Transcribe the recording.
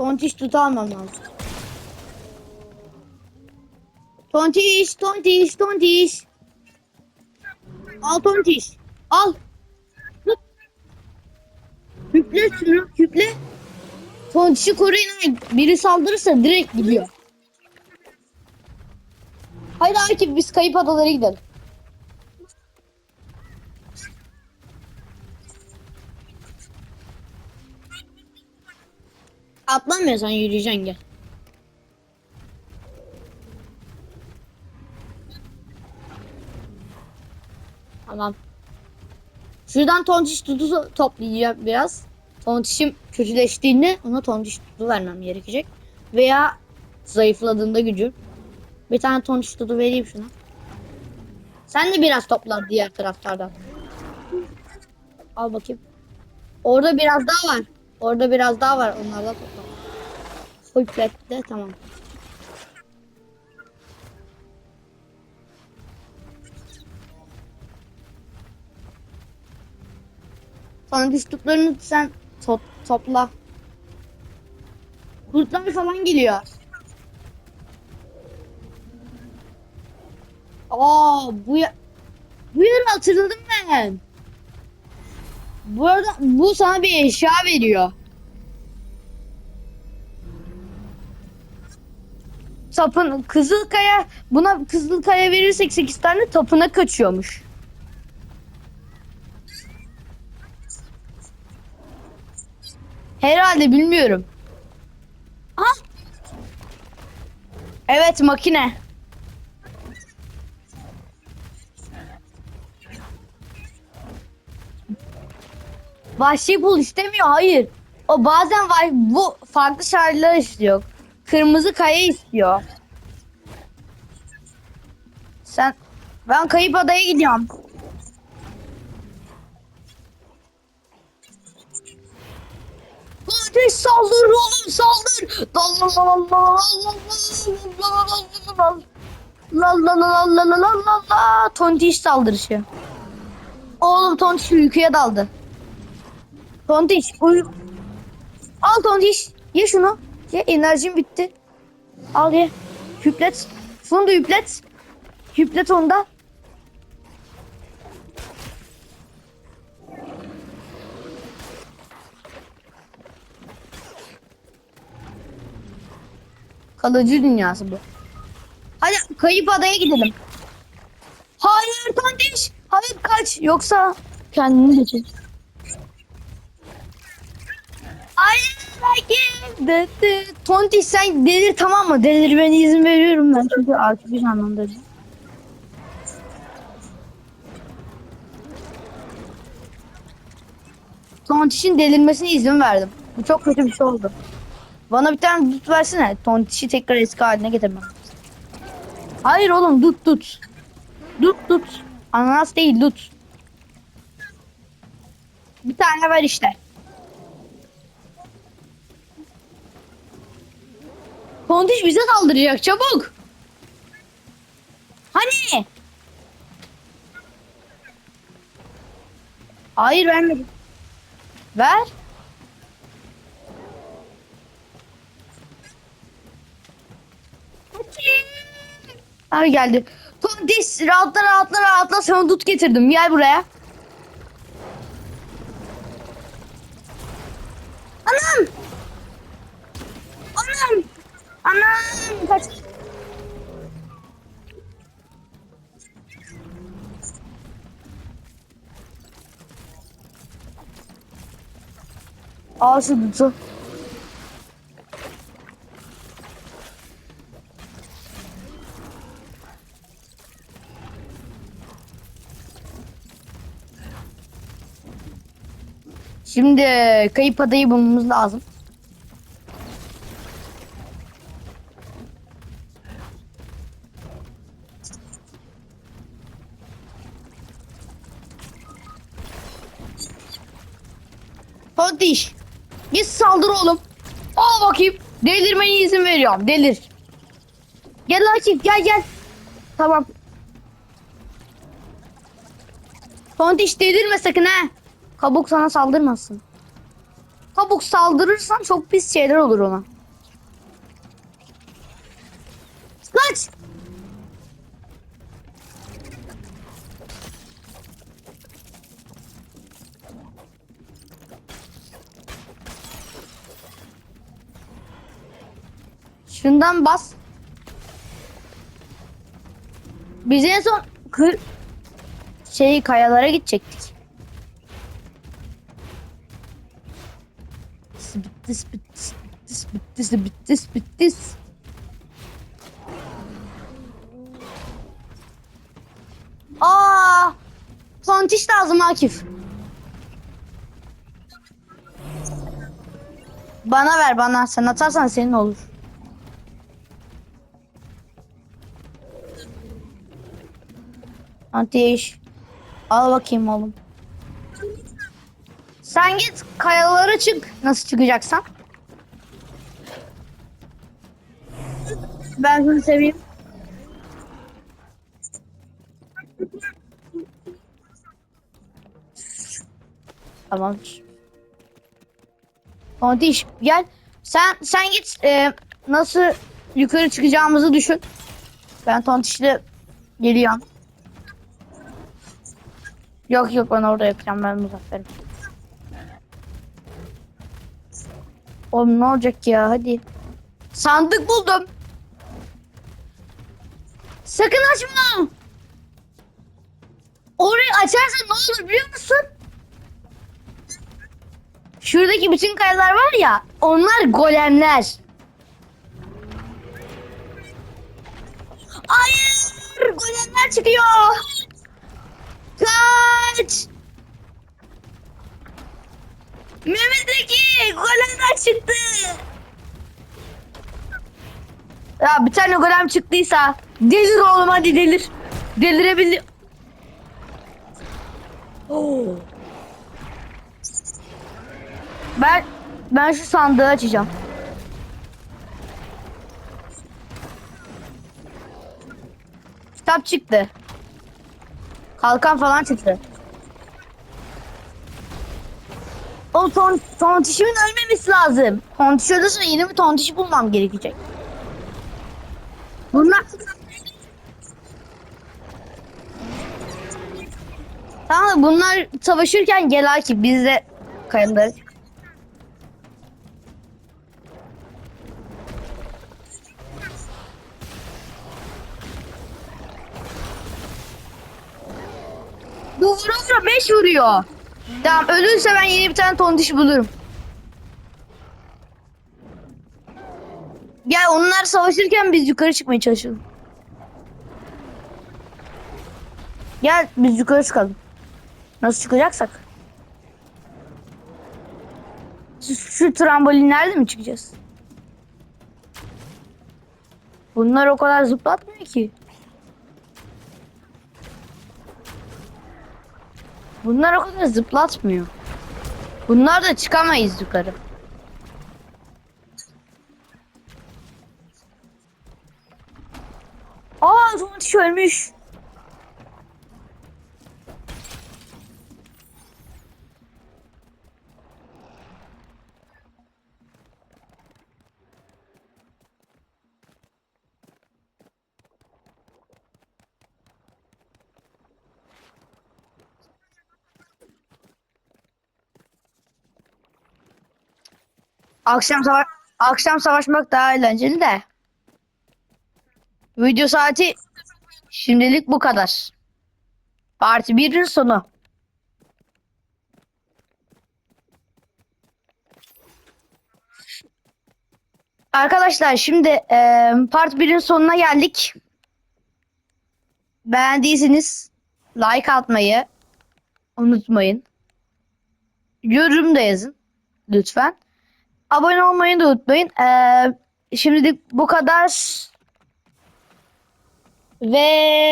Tontiş tut almam lazım. Tontiş, tontiş, tontiş. Al tontiş. Al. Tut. Hüple şunu, hüple. Tontişi koruyun. Biri saldırırsa direkt gidiyor. Haydi Akif biz kayıp adalara gidelim. Atlamıyorsan yürüyeceksin gel. Tamam. Şuradan tontiş tutu toplayacağım biraz. Tontişim kötüleştiğinde ona tontiş tutu vermem gerekecek. Veya zayıfladığında gücü. Bir tane tontiş tutu vereyim şuna. Sen de biraz topla diğer taraftardan. Al bakayım. Orada biraz daha var. Orada biraz daha var. Onlardan topla. Full platte tamam. Sana düştüklerini sen to- topla. Kurtlar falan geliyor. Aa bu ya bu yeri hatırladım ben. Bu arada bu sana bir eşya veriyor. Tapın Kızılkaya buna Kızılkaya verirsek 8 tane tapına kaçıyormuş. Herhalde bilmiyorum. Ah! Evet makine. Vahşi bul istemiyor hayır. O bazen var bu farklı şartlar istiyor. Kırmızı kaya istiyor. Sen ben kayıp adaya gidiyorum. Hadi saldır oğlum saldır. La la la la la la la la Tontiş saldırışı. Oğlum Tontiş uykuya daldı. Tontiş uyu. Al Tontiş ye şunu. Ye enerjim bitti. Al ye. Hüplet. Şunu da hüplet. Hüplet onu da. Kalıcı dünyası bu. Hadi kayıp adaya gidelim. Hayır Tontiş. Hayır kaç. Yoksa kendini geçir. Hayır belki. Tontiş sen delir tamam mı? Delirmene izin veriyorum ben çünkü artık bir anlamda. Tontiş'in delirmesine izin verdim. Bu çok kötü bir şey oldu. Bana bir tane dut versene. Tontiş'i tekrar eski haline getirmem. Hayır oğlum dut dut. Dut dut. Ananas değil dut. Bir tane ver işte. Tontiş bize saldıracak çabuk. Hani? Hayır vermedim. Ver. Abi geldi. Tontiş rahatla rahatla rahatla sana dut getirdim. Gel buraya. Anam. Anam. Anam. Kaç. Şu dutu. Şimdi kayıp adayı bulmamız lazım. Tontiş. Git saldır oğlum. Al bakayım. Delirmeye izin veriyorum. Delir. Gel Akif gel gel. Tamam. Tontiş delirme sakın ha. Kabuk sana saldırmasın. çabuk saldırırsan çok pis şeyler olur ona. Kaç! Şundan bas. Biz en son kır şey kayalara gidecektik. Bittis bittis bittis bittis bittis bittis. Aa! Tontiş lazım Akif. Bana ver bana. Sen atarsan senin olur. Ateş. Al bakayım oğlum. Sen git kayalara çık. Nasıl çıkacaksan. Ben şunu seveyim. Tamamdır. Ateş gel. Sen sen git. e, nasıl yukarı çıkacağımızı düşün. Ben Tontiş'le geliyorum. Yok yok ben orada yapacağım ben muzafferim. Oğlum ne olacak ya hadi. Sandık buldum. Sakın açma. Orayı açarsan ne olur biliyor musun? Şuradaki bütün kayalar var ya onlar golemler. Hayır golemler çıkıyor. Kaç! Mehmet Eki golemler çıktı. Ya bir tane golem çıktıysa delir oğlum hadi delir. Delirebilir. Ben ben şu sandığı açacağım. Kitap çıktı. Kalkan falan çıktı. O ton, tontişimin ölmemesi lazım. Tontiş ölürse yeni bir tontiş bulmam gerekecek. Bunlar... Tamam bunlar savaşırken gel Akif biz de kayanları. Bu vura 5 vuruyor. Tamam ölürse ben yeni bir tane tontiş bulurum. Gel onlar savaşırken biz yukarı çıkmaya çalışalım. Gel biz yukarı çıkalım. Nasıl çıkacaksak. Şu, şu trambolinlerle mi çıkacağız? Bunlar o kadar zıplatmıyor ki. Bunlar o kadar zıplatmıyor. Bunlar da çıkamayız yukarı. Aa Tontiş ölmüş. Akşam savaş akşam savaşmak daha eğlenceli de. Video saati şimdilik bu kadar. Parti 1'in sonu. Arkadaşlar şimdi eee part 1'in sonuna geldik. Beğendiyseniz like atmayı unutmayın. Yorum da yazın lütfen. Abone olmayı da unutmayın. Ee, şimdilik bu kadar. Ve